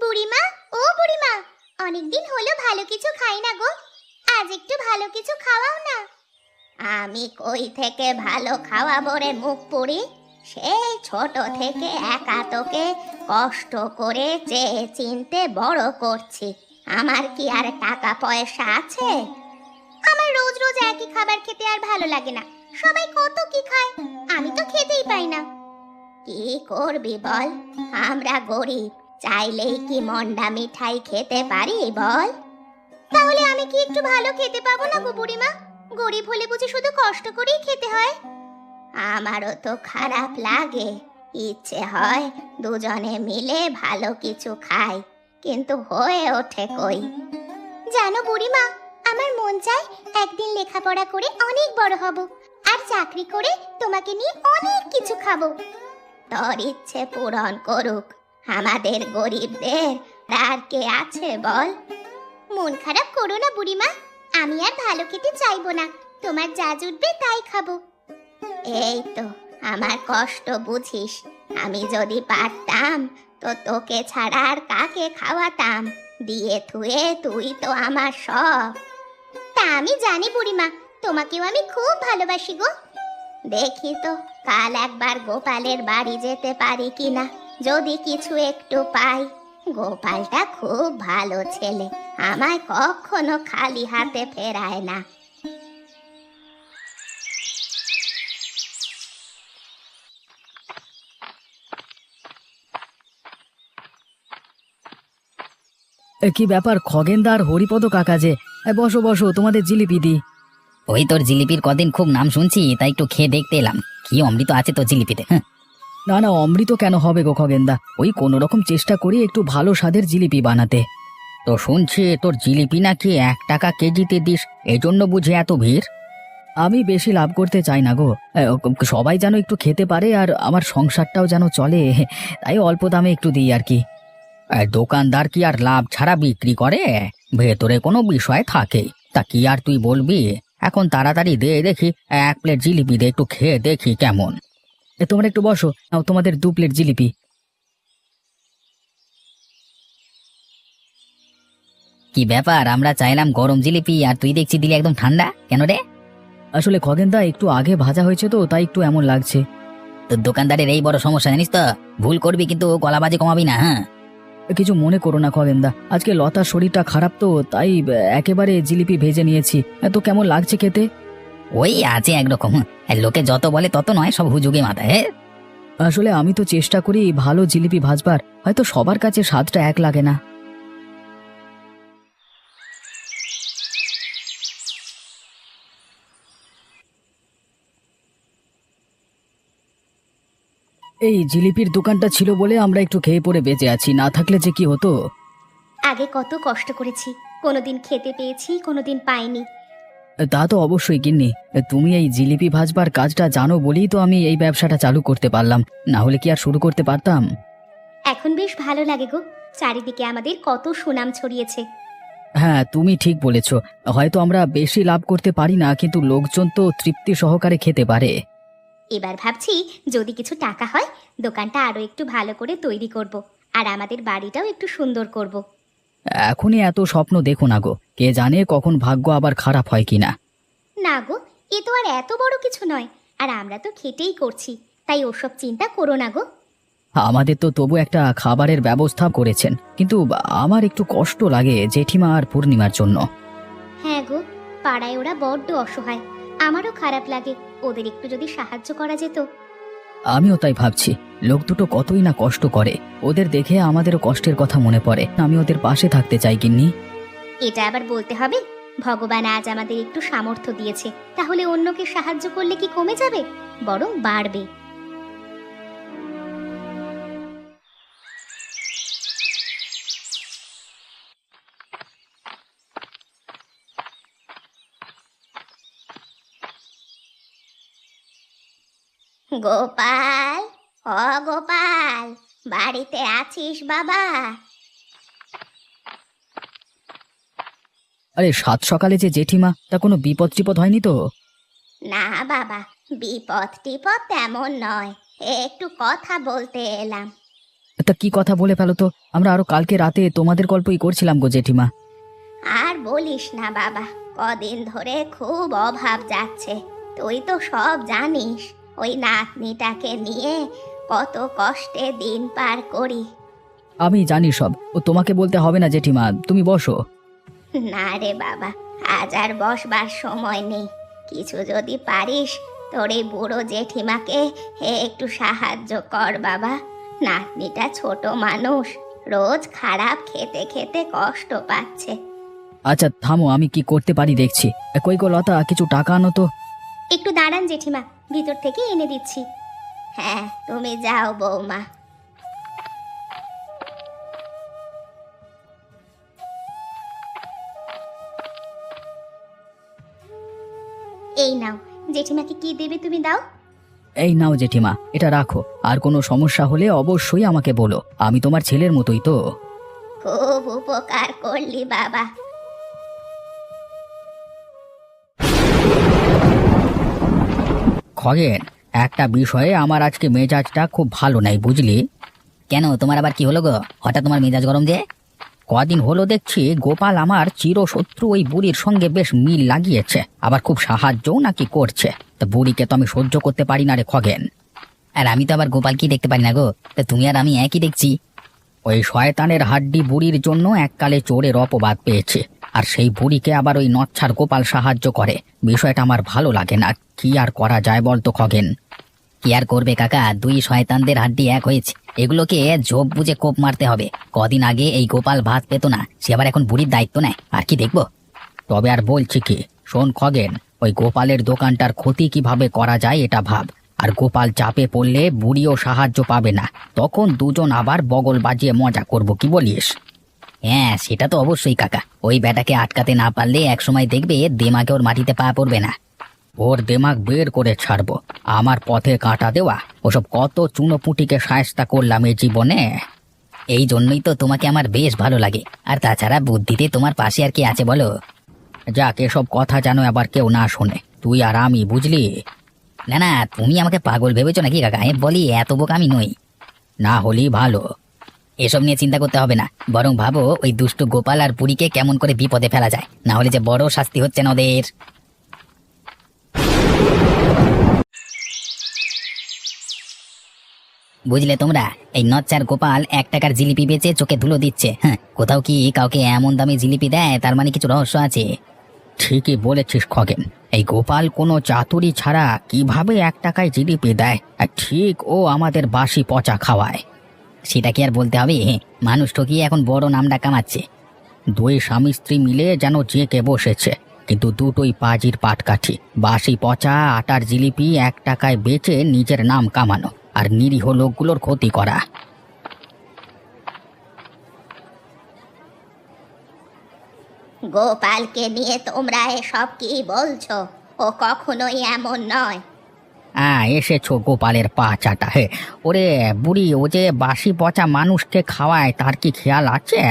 বুড়িমা, ও বুড়িমা, অনেকদিন হলো ভালো কিছু খাই না গো। আজ একটু ভালো কিছু খাওয়াও না। আমি কই থেকে ভালো খাওয়াবো রে মুখ পুরি সেই ছোট থেকে একা তোকে কষ্ট করে চেয়ে চিনতে বড় করছি। আমার কি আর টাকা পয়সা আছে? আমার রোজ রোজ একই খাবার খেতে আর ভালো লাগে না। সবাই কত কি খায়? আমি তো খেতেই পাই না। কি করবি বল? আমরা গরিব। চাইলেই কি মন্ডা মিঠাই খেতে পারি, বল? তাহলে আমি কি একটু ভালো খেতে পাবো না গো বুড়িমা? গরিব হলে বুঝি শুধু কষ্ট করেই খেতে হয়? আমারও তো খারাপ লাগে। ইচ্ছে হয় দুজনে মিলে ভালো কিছু খাই, কিন্তু হয়ে ওঠে কই? জানো বুড়িমা, আমার মন চায় একদিন লেখাপড়া করে অনেক বড় হব, আর চাকরি করে তোমাকে নিয়ে অনেক কিছু খাব। তোর ইচ্ছে পূরণ করুক আমাদের গরিবদের আর কে আছে বল? মন খারাপ করো না বুড়িমা, আমি আর ভালো খেতে চাইব না। তোমার যা জুটবে তাই খাব। এই তো, আমার কষ্ট বুঝিস। আমি যদি পারতাম, তো তোকে ছাড়া আর কাকে খাওয়াতাম? দিয়ে থুয়ে তুই তো আমার সব। তা আমি জানি বুড়িমা, তোমাকেও আমি খুব ভালোবাসি গো। দেখি তো, কাল একবার গোপালের বাড়ি যেতে পারি কিনা। যদি কিছু একটু পাই। গোপালটা খুব ভালো ছেলে আমায় কখনো খালি হাতে ফেরায় না। এ, কি ব্যাপার খগেনদার হরিপদ কাকা যে? এ, বসো বসো তোমাদের জিলিপি দি ওই তোর জিলিপির কদিন খুব নাম শুনছি তাই একটু খেয়ে দেখতে এলাম। কি অমৃত আছে তোর জিলিপিতে হ্যাঁ? না না, অমৃত কেন হবে গো খগেন্দা? ওই কোনো রকম চেষ্টা করি একটু ভালো স্বাদের জিলিপি বানাতে। তো শুনছি, তোর জিলিপি নাকি এক টাকা কেজিতে দিস এই জন্য বুঝে এত ভিড়? আমি বেশি লাভ করতে চাই না গো। সবাই যেন একটু খেতে পারে আর আমার সংসারটাও যেন চলে, তাই অল্প দামে একটু দিই আর কি। দোকানদার কি আর লাভ ছাড়া বিক্রি করে? ভেতরে কোনো বিষয় থাকে। তা কি আর তুই বলবি? এখন তাড়াতাড়ি দে দেখি, এক প্লেট জিলিপি দে, একটু খেয়ে দেখি কেমন। তোমরা একটু বসো। নাও তোমাদের দু প্লেট জিলিপি। কি ব্যাপার আমরা চাইলাম গরম জিলিপি আর তুই দেখছি দিলি একদম ঠান্ডা। কেন রে? আসলে খগেনদা একটু আগে ভাজা হয়েছে তো তাই একটু এমন লাগছে। তোর দোকানদারের এই বড় সমস্যা জানিস তো? ভুল করবি কিন্তু গলাবাজি কমাবি না হ্যাঁ? কিছু মনে করো না খগেনদা আজকে লতার শরীরটা খারাপ তো তাই একেবারে জিলিপি ভেজে নিয়েছি। তো কেমন লাগছে খেতে? ওই আছে একরকম। লোকে যত বলে তত নয় সব হুজুগে মাথায় হ্যাঁ আসলে আমি তো চেষ্টা করি ভালো জিলিপি ভাজবার হয়তো সবার কাছে স্বাদটা এক লাগে না। এই জিলিপির দোকানটা ছিল বলে আমরা একটু খেয়ে পড়ে বেঁচে আছি না থাকলে যে কি হতো? আগে কত কষ্ট করেছি কোনোদিন খেতে পেয়েছি কোনোদিন পাইনি। তা তো অবশ্যই কিন্নি তুমি এই জিলিপি ভাজবার কাজটা জানো বলেই তো আমি এই ব্যবসাটা চালু করতে পারলাম। না হলে কি আর শুরু করতে পারতাম? এখন বেশ ভালো লাগে গো। চারিদিকে আমাদের কত সুনাম ছড়িয়েছে। হ্যাঁ তুমি ঠিক বলেছ। হয়তো আমরা বেশি লাভ করতে পারি না কিন্তু লোকজন তো তৃপ্তি সহকারে খেতে পারে। এবার ভাবছি যদি কিছু টাকা হয় দোকানটা আরও একটু ভালো করে তৈরি করব। আর আমাদের বাড়িটাও একটু সুন্দর করব। এখনই এত স্বপ্ন দেখো না গো। কে জানে কখন ভাগ্য আবার খারাপ হয় কিনা। না গো এ তো আর এত বড় কিছু নয়। আর আমরা তো খেটেই করছি তাই ওসব চিন্তা করো না গো। আমাদের তো তবু একটা খাবারের ব্যবস্থা করেছেন কিন্তু আমার একটু কষ্ট লাগে জেঠিমা আর পূর্ণিমার জন্য। হ্যাঁ গো পাড়ায় ওরা বড্ড অসহায়। আমারও খারাপ লাগে ওদের একটু যদি সাহায্য করা যেত। আমিও তাই ভাবছি। লোক দুটো কতই না কষ্ট করে। ওদের দেখে আমাদের কষ্টের কথা মনে পড়ে। আমি ওদের পাশে থাকতে চাই কিন্নি এটা আবার বলতে হবে? ভগবান আজ আমাদের একটু সামর্থ্য দিয়েছে। তাহলে অন্যকে সাহায্য করলে কি কমে যাবে? বরং বাড়বে। গোপাল! ও গোপাল বাড়িতে আছিস বাবা? আরে সাত সকালে যে জেঠিমা তা কোনো বিপদ টিপদ হয়নি তো? না বাবা বিপদ টিপদ তেমন নয়। একটু কথা বলতে এলাম। তা কি কথা বলে ফেলো তো? আমরা আরও কালকে রাতে তোমাদের গল্পই করছিলাম গো জেঠিমা। আর বলিস না বাবা কদিন ধরে খুব অভাব যাচ্ছে। তুই তো সব জানিস ওই নাতনিটাকে নিয়ে কত কষ্টে দিন পার করি। আমি জানি সব ও তোমাকে বলতে হবে না জেঠিমা তুমি বসো। না রে বাবা আজ আর বসবার সময় নেই। কিছু যদি পারিস তোর এই বুড়ো জেঠিমাকে হে একটু সাহায্য কর বাবা। নাতনিটা ছোট মানুষ রোজ খারাপ খেতে খেতে কষ্ট পাচ্ছে। আচ্ছা থামো আমি কি করতে পারি দেখছি। কই গো লতা কিছু টাকা আনো তো। একটু দাঁড়ান জেঠিমা ভিতর থেকে এনে দিচ্ছি। হ্যাঁ তুমি যাও বৌমা। এই নাও জেঠিমাকে কি দেবে তুমি দাও? এই নাও জেঠিমা এটা রাখো। আর কোনো সমস্যা হলে অবশ্যই আমাকে বলো। আমি তোমার ছেলের মতোই তো। খুব উপকার করলি বাবা। খগেন একটা বিষয়ে আমার আজকে মেজাজটা খুব ভালো নাই, বুঝলি? কেন, তোমার আবার কি হলো গো? হঠাৎ তোমার মেজাজ গরম যে? কদিন হলো দেখছি গোপাল আমার চিরশত্রু ওই বুড়ির সঙ্গে বেশ মিল লাগিয়েছে, আবার খুব সাহায্যও নাকি করছে। তা বুড়িকে তো আমি সহ্য করতে পারি না রে খগেন। আর আমি তো আবার গোপাল কি দেখতে পারি না গো? তা তুমি আর আমি একই দেখছি। ওই শয়তানের হাড্ডি বুড়ির জন্য এককালে চোরের অপবাদ পেয়েছে। আর সেই বুড়িকে আবার ওই নচ্ছার গোপাল সাহায্য করে। বিষয়টা আমার ভালো লাগে না। কি আর করা যায় বলতো খগেন? কি আর করবে কাকা? দুই শয়তানদের হাড্ডি এক হয়েছে। এগুলোকে ঝোপ বুঝে কোপ মারতে হবে। কদিন আগে এই গোপাল ভাত পেত না, সে আবার এখন বুড়ির দায়িত্ব নেয়। আর কি দেখব? তবে আর বলছি কি, শোন খগেন, ওই গোপালের দোকানটার ক্ষতি কীভাবে করা যায় এটা ভাব। আর গোপাল চাপে পড়লে বুড়িও সাহায্য পাবে না। তখন দুজন আবার বগল বাজিয়ে মজা করব, কি বলিস? হ্যাঁ সেটা তো অবশ্যই, কাকা। ওই ব্যাটাকে আটকাতে না পারলে একসময় দেখবে দেমাকে ওর মাটিতে পা পড়বে না। ওর দেমাগ বের করে ছাড়বো। আমার পথে কাঁটা দেওয়া। ওসব কত চুনোপুটিকে সায়স্তা করলাম এই জীবনে। এই জন্যই তো তোমাকে আমার বেশ ভালো লাগে। আর তাছাড়া বুদ্ধিতে তোমার পাশে আর কি আছে বলো? যাক, এসব কথা যেন আবার কেউ না শোনে। তুই আর আমি, বুঝলি? না না, তুমি আমাকে পাগল ভেবেছো নাকি, কাকা? আমি বলি, এত বোকা আমি নই। না হলেই ভালো। এসব নিয়ে চিন্তা করতে হবে না। বরং ভাবো, ওই দুষ্টু গোপাল আর পুরীকে কেমন করে বিপদে ফেলা যায়। না হলে যে বড় শাস্তি হচ্ছে না ওদের। বুঝলে তোমরা? এই নচ্চার গোপাল এক টাকার জিলিপি বেচে চোখে ধুলো দিচ্ছে। হ্যাঁ কোথাও কি কাউকে এমন দামে জিলিপি দেয়? তার মানে কিছু রহস্য আছে। ঠিকই বলেছিস, খগেন। এই গোপাল কোনো চাতুরি ছাড়া কীভাবে এক টাকায় জিলিপি দেয়? আর ঠিক ও আমাদের বাসি পচা খাওয়ায়। সেটা কি আর বলতে হবে? মানুষ ঠকিয়ে এখন বড় নামটা কামাচ্ছে? দুই স্বামী স্ত্রী মিলে যেন জেঁকে বসেছে। কিন্তু দুটোই পাজির পাটকাঠি। বাসি পচা, আটার জিলিপি এক টাকায় বেচে নিজের নাম কামানো আর নিরীহ লোকগুলোর ক্ষতি করা। গোপালকে নিয়ে তোমরা এসব কি বলছো? ও কখনোই এমন নয়। হ্যাঁ এসেছ গোপালের পা চাটা। হে ওরে বুড়ি ও যে বাসি পচা মানুষকে খাওয়ায় তার কি খেয়াল আছে?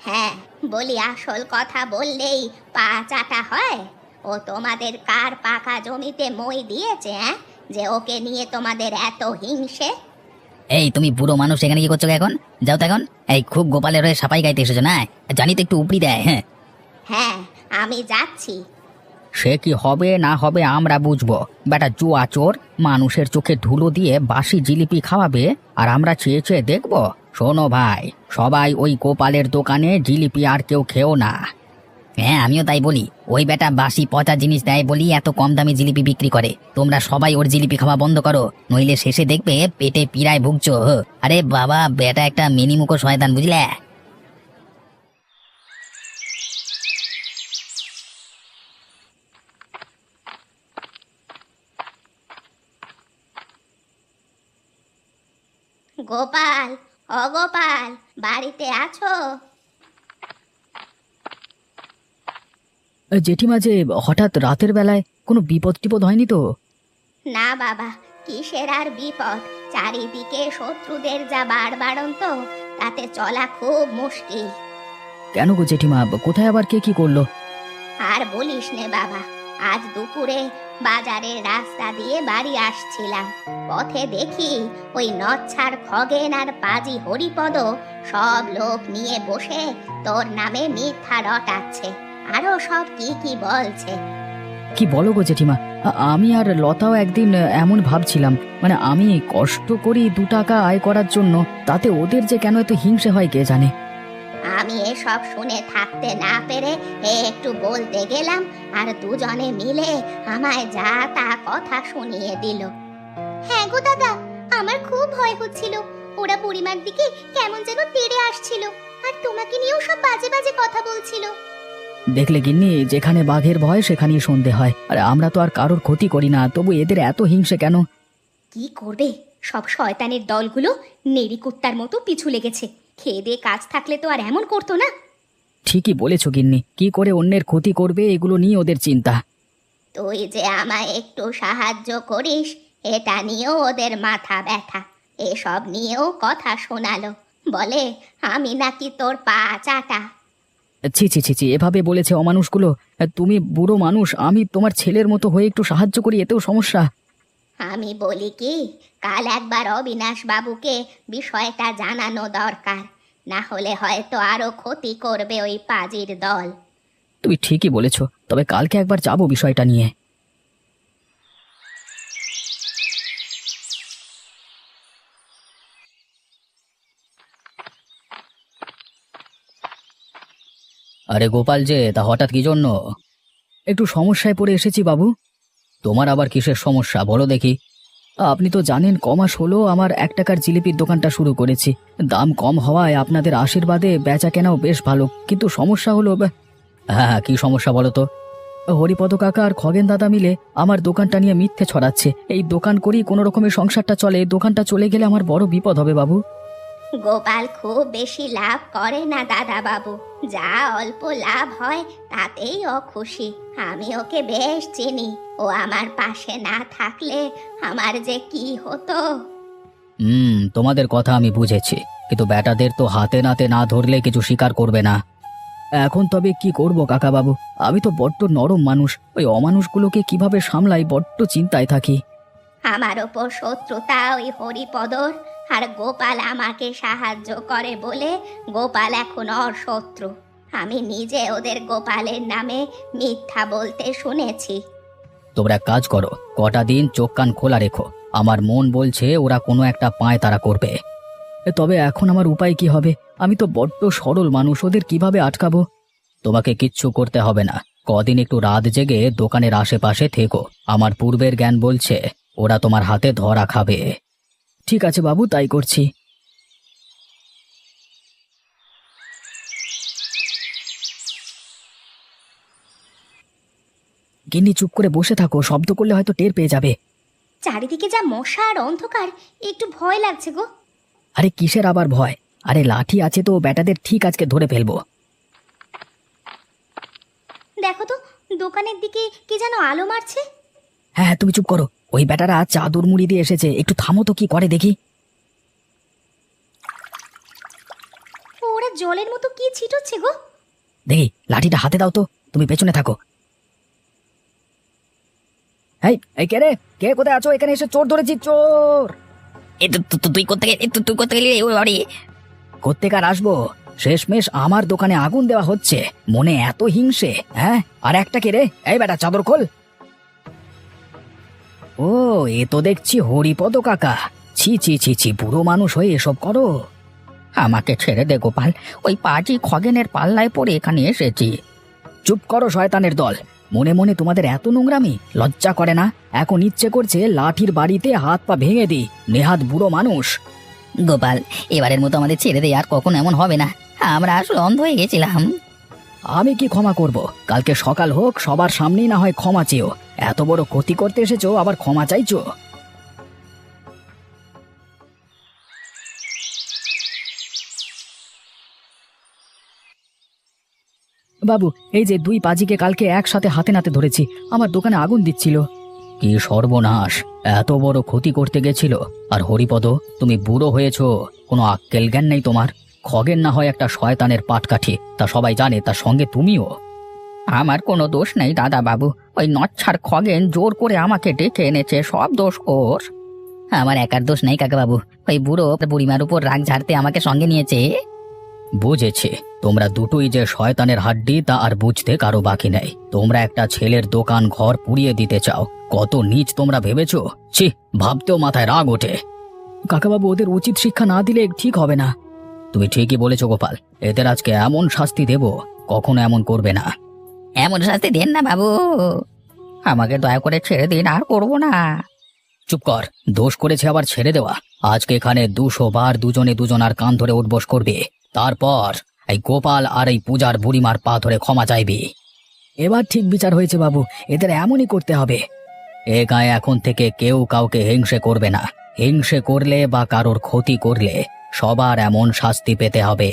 হ্যাঁ বলি আসল কথা বললেই পা চাটা হয়? ও তোমাদের কার পাকা জমিতে মই দিয়েছে হ্যাঁ? যে ওকে নিয়ে তোমাদের এত হিংসে? এই তুমি বুড়ো মানুষ এখানে কি করছ গো এখন? যাও তো এখন। এই খুব গোপালের হয়ে সাপাই গাইতে এসেছ না? জানি তো একটু উপরি দেয় হ্যাঁ? হ্যাঁ আমি যাচ্ছি। সে কি হবে না হবে আমরা বুঝব। বেটা জুয়া চোর, মানুষের চোখে ধুলো দিয়ে বাসি জিলিপি খাওয়াবে আর আমরা চেয়ে চেয়ে দেখব। শোনো ভাই, সবাই ওই কোপালের দোকানে জিলিপি আর কেউ খেও না। হ্যাঁ আমিও তাই বলি। ওই বেটা বাসি পচা জিনিস দেয় বলি এত কম দামে জিলিপি বিক্রি করে। তোমরা সবাই ওর জিলিপি খাওয়া বন্ধ করো, নইলে শেষে দেখবে পেটে পীড়ায় ভুগছো আরে বাবা, বেটা একটা মিনিমুখো শয়তান, বুঝলে? গোপাল অগোপাল বাড়িতে আছো? জেঠিমা যে হঠাৎ রাতের বেলায় কোনো বিপদ টিপদ হয়নি তো? না বাবা কিসের আর বিপদ? চারিদিকে শত্রুদের যা বাড়বাড়ন তো তাতে চলা খুব মুশকিল। কেন গো জেঠিমা কোথায় আবার কে কি করল? আর বলিস নে বাবা আজ দুপুরে বাজারের রাস্তা দিয়ে বাড়ি আসছিলাম। পথে দেখি ওই নচ্ছার খগেন আর পাজি হরিপদ সব লোক নিয়ে বসে তোর নামে মিথ্যা রটাচ্ছে। আরও সব কি কি বলছে? কি বলো গো জেঠিমা আমি আর লতাও একদিন এমন ভাবছিলাম মানে আমি কষ্ট করি দু টাকা আয় করার জন্য, তাতে ওদের যে কেন এত হিংসে হয় কে জানে? আমি এসব শুনে থাকতে না পেরে একটু বলতে গেলাম আর দুজনে মিলে আমায় যা তা কথা শুনিয়ে দিল। হ্যাঁ গো দাদা আমার খুব ভয় হচ্ছিল। ওরা বুড়িমার দিকে কেমন যেন তেড়ে আসছিল আর তোমাকে নিয়েও সব বাজে বাজে কথা বলছিল। দেখলে গিন্নি যেখানে বাঘের ভয় সেখানেই সন্ধে হয় আর আমরা তো আর কারোর ক্ষতি করি না তবু এদের এত হিংসে কেন? কি করবে? সব শয়তানের দলগুলো নেড়ি কুত্তার মতো পিছু লেগেছে। খেয়ে দিয়ে কাজ থাকলে তো আর এমন করতো না। ঠিকই বলেছ গিন্নি কি করে অন্যের ক্ষতি করবে এগুলো নিয়ে ওদের চিন্তা। তুই যে আমায় একটু সাহায্য করিস এটা নিয়েও ওদের মাথা ব্যথা। এসব নিয়েও কথা শোনালো। বলে আমি নাকি তোর পা চাটা। ছি ছি ছি ছি এভাবে বলেছে অমানুষগুলো। তুমি বুড়ো মানুষ আমি তোমার ছেলের মতো হয়ে একটু সাহায্য করি এতেও সমস্যা। আমি বলি কি, কাল একবার অবিনাশ বাবুকে বিষয়টা জানানো দরকার। না হলে হয়তো আরও ক্ষতি করবে ওই পাজির দল। তুমি ঠিকই বলেছ, তবে কালকে একবার যাব বিষয়টা নিয়ে। আরে গোপাল যে, তা হঠাৎ কি জন্য? একটু সমস্যায় পড়ে এসেছি বাবু। তোমার আবার কিসের সমস্যা? বলো দেখি। আপনি তো জানেন কমাস হলো আমার এক টাকার জিলিপির দোকানটা শুরু করেছি। দাম কম হওয়ায় আপনাদের আশীর্বাদে বেচা কেনাও বেশ ভালো। কিন্তু সমস্যা হলো ব্য- হ্যাঁ কি সমস্যা বলো তো? হরিপদ কাকা আর খগেন দাদা মিলে আমার দোকানটা নিয়ে মিথ্যে ছড়াচ্ছে। এই দোকান করেই কোনো রকমের সংসারটা চলে। দোকানটা চলে গেলে আমার বড় বিপদ হবে, বাবু। গোপাল খুব বেশি লাভ করে না দাদা বাবু যা অল্প লাভ হয়, তাতেই ও খুশি। আমি ওকে বেশ চিনি। ও আমার পাশে না থাকলে আমার যে কি হতো? হুম তোমাদের কথা আমি বুঝেছি কিন্তু বেটাদের তো হাতে নাতে না ধরলে কিছু স্বীকার করবে না। এখন তবে কি করব কাকা বাবু আমি তো বড্ড নরম মানুষ ওই অমানুষগুলোকে কীভাবে সামলাই বড্ড চিন্তায় থাকি। আমার ওপর শত্রুতা ওই হরিপদর আর গোপাল আমাকে সাহায্য করে বলে গোপাল এখন ওর শত্রু আমি নিজে ওদের গোপালের নামে মিথ্যা বলতে শুনেছি। তোমরা এক কাজ করো, কটা দিন চোখ কান খোলা রেখো। আমার মন বলছে ওরা কোনো একটা পায় তারা করবে। তবে এখন আমার উপায় কি হবে? আমি তো বড্ড সরল মানুষ, ওদের কীভাবে আটকাবো? তোমাকে কিচ্ছু করতে হবে না। কদিন একটু রাত জেগে দোকানের আশেপাশে থেকো। আমার পূর্বের জ্ঞান বলছে, ওরা তোমার হাতে ধরা খাবে। ঠিক আছে বাবু, তাই করছি। গিন্নি চুপ করে বসে থাকো শব্দ করলে হয়তো টের পেয়ে যাবে। চারিদিকে যা মশা আর অন্ধকার একটু ভয় লাগছে গো। আরে কিসের আবার ভয়? আরে লাঠি আছে তো ব্যাটাদের ঠিক আজকে ধরে ফেলব। দেখো তো দোকানের দিকে কি যেন আলো মারছে। হ্যাঁ হ্যাঁ তুমি চুপ করো। ওই ব্যাটারা চাদর মুড়ি দিয়ে এসেছে একটু থামো তো কি করে দেখি। ওরা জলের মতো কি ছিটোচ্ছে গো। দেখি লাঠিটা হাতে দাও তো তুমি পেছনে থাকো। এই এই কে রে? কে কোথায় আছো? এখানে এসে চোর ধরেছি চোর! এ তো তো- তো- তুই করতে গেলি তুই করতে গেলি ওই বাড়ি। কোত্তেকার আসব? শেষমেশ আমার দোকানে আগুন দেওয়া হচ্ছে। মনে এত হিংসে হ্যাঁ? আর একটা কে রে? এই বেটা চাদর খোল। ও এ তো দেখছি হরিপদ কাকা। ছি ছি ছি ছি বুড়ো মানুষ হয়ে এসব করো। আমাকে ছেড়ে দে গোপাল। ওই পাজি খগেনের পাল্লায় পড়ে এখানে এসেছি। চুপ করো শয়তানের দল। মনে মনে তোমাদের এত নোংরামি? লজ্জা করে না? এখন ইচ্ছে করছে লাঠির বাড়িতে হাত পা ভেঙে দিই। নেহাত বুড়ো মানুষ। গোপাল এবারের মতো আমাদের ছেড়ে দেয় আর কখনো এমন হবে না। আমরা আসলে অন্ধ হয়ে গেছিলাম। আমি কি ক্ষমা করব? কালকে সকাল হোক সবার সামনেই না হয় ক্ষমা চেয়েও। এত বড় ক্ষতি করতে এসেছ আবার ক্ষমা চাইছো? বাবু, এই যে দুই পাজিকে কালকে একসাথে হাতে নাতে ধরেছি। আমার দোকানে আগুন দিচ্ছিল। কি সর্বনাশ, এত বড় ক্ষতি করতে গেছিল। আর হরিপদ, তুমি বুড়ো হয়েছো, কোনো আক্কেল জ্ঞান নেই তোমার। খগেন না হয় একটা শয়তানের পাটকাঠি, তা সবাই জানে, তার সঙ্গে তুমিও। আমার কোনো দোষ নেই, দাদা বাবু। ওই নচ্ছার খগেন জোর করে আমাকে ডেকে এনেছে, সব দোষ ওর। আমার একার দোষ নেই, কাকাবাবু। ওই বুড়ো বুড়িমার উপর রাগ ঝাড়তে আমাকে সঙ্গে নিয়েছে। বুঝেছি। তোমরা দুটোই যে শয়তানের হাড্ডি তা আর বুঝতে কারও বাকি নেই। তোমরা একটা ছেলের দোকান ঘর পুড়িয়ে দিতে চাও। কত নিচ তোমরা ভেবেছ? ছি ভাবতেও মাথায় রাগ ওঠে। কাকাবাবু ওদের উচিত শিক্ষা না দিলে ঠিক হবে না। তুমি ঠিকই বলেছ গোপাল। এদের আজকে এমন শাস্তি দেব কখনো এমন করবে না। এমন শাস্তি দেন না বাবু। আমাকে দয়া করে ছেড়ে দিন আর করব না। চুপ কর দোষ করেছে আবার ছেড়ে দেওয়া। আজকে এখানে দুশো বার দুজনে দুজন আর কান ধরে উঠবস করবে। তারপর এই গোপাল আর এই পূজার বুড়িমার পা ধরে ক্ষমা চাইবে। এবার ঠিক বিচার হয়েছে বাবু, এদের এমনই করতে হবে। এ গায়ে এখন থেকে কেউ কাউকে হিংসে করবে না। হিংসে করলে বা কারোর ক্ষতি করলে সবার এমন শাস্তি পেতে হবে।